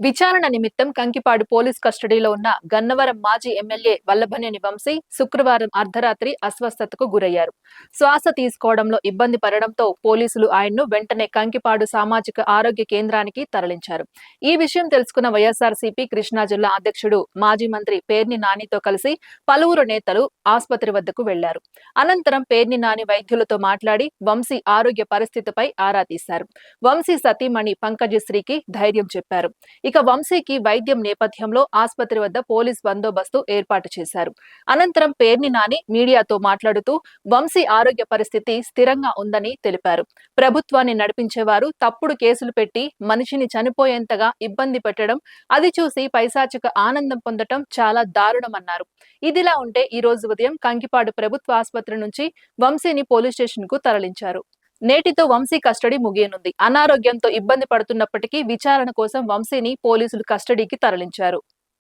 విచారణ నిమిత్తం కంకిపాడు పోలీస్ కస్టడీలో ఉన్న గన్నవరం మాజీ ఎమ్మెల్యే వల్లభనేని వంశీ శుక్రవారం అర్ధరాత్రి అస్వస్థతకు గురయ్యారు. శ్వాస తీసుకోవడంలో ఇబ్బంది పడడంతో పోలీసులు ఆయన్ను వెంటనే కంకిపాడు సామాజిక ఆరోగ్య కేంద్రానికి తరలించారు. ఈ విషయం తెలుసుకున్న వైఎస్ఆర్సీపీ కృష్ణా జిల్లా అధ్యక్షుడు మాజీ మంత్రి పేర్ని నానితో కలిసి పలువురు నేతలు ఆసుపత్రి వద్దకు వెళ్ళారు. అనంతరం పేర్ని నాని వైద్యులతో మాట్లాడి వంశీ ఆరోగ్య పరిస్థితిపై ఆరా తీశారు. వంశీ సతీమణి పంకజశ్రీకి ధైర్యం చెప్పారు. ఇక వంశీకి వైద్యం నేపథ్యంలో ఆసుపత్రి వద్ద పోలీస్ బందోబస్తు ఏర్పాటు చేశారు. అనంతరం పేర్ని నాని మీడియాతో మాట్లాడుతూ వంశీ ఆరోగ్య పరిస్థితి స్థిరంగా ఉందని తెలిపారు. ప్రభుత్వాన్ని నడిపించేవారు తప్పుడు కేసులు పెట్టి మనిషిని చనిపోయేంతగా ఇబ్బంది పెట్టడం అది చూసి పైశాచిక ఆనందం పొందటం చాలా దారుణమన్నారు. ఇదిలా ఉంటే ఈ రోజు ఉదయం కంకిపాడు ప్రభుత్వ ఆసుపత్రి నుంచి వంశీని పోలీస్ స్టేషన్కు తరలించారు. నేటితో వంశీ కస్టడీ ముగియనుంది. అనారోగ్యంతో ఇబ్బంది పడుతున్నప్పటికీ విచారణ కోసం వంశీని పోలీసులు కస్టడీకి తరలించారు.